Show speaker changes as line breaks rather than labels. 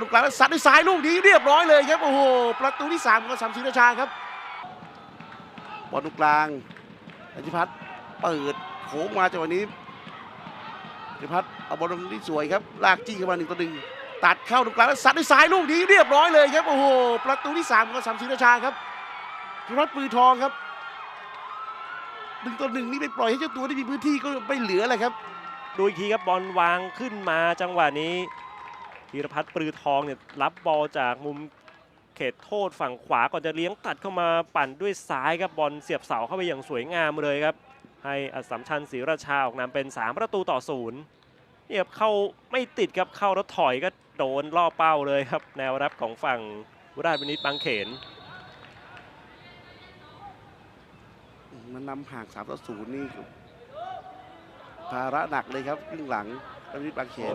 ลูกกลางแล้วซัดด้วยซ้ายลูกนี้เรียบร้อยเลยครับโอ้โหประตูที่สามของสามศรีราชาครับบอลตรงกลางอธิพัฒน์เปิดโค้งมาจังหวะนี้อธิพัฒน์เอาบอลตรงนี้สวยครับลากจี้เข้ามาหนึ่งต่อหนึ่งตัดเข้าตรงกลางแล้วซัดด้วยซ้ายลูกนี้เรียบร้อยเลยครับโอ้โหประตูที่สามของสามศรีราชาครับอธิพัฒน์ปืนทองครับหนึ่งต่อหนึ่งนี่ไปปล่อยให้เจ้าตัวได้มีพื้นที่ก็ไม่เหลือเลยครับ
ดูอีกทีครับบอลวางขึ้นมาจังหวะนี้ ธีรพัฒน์ปรือทองเนี่ยรับบอลจากมุมเขตโทษฝั่งขวาก่อนจะเลี้ยงตัดเข้ามาปั่นด้วยซ้ายครับบอลเสียบเสาเข้าไปอย่างสวยงามเลยครับ ให้อัสสัมชัญศรีราชาออกนำเป็น 3 ประตูต่อศูนย์เนี่ยครับเข้าไม่ติดครับเข้าแล้วถอยก็โดนล่อเป้าเลยครับ แนวรับของฝั่งวราชวินิตบางเขน
มันนำห่าง3ต่อ0นี่ภาระหนักเลยครับครึ่งหลังตอนนี้บางเขน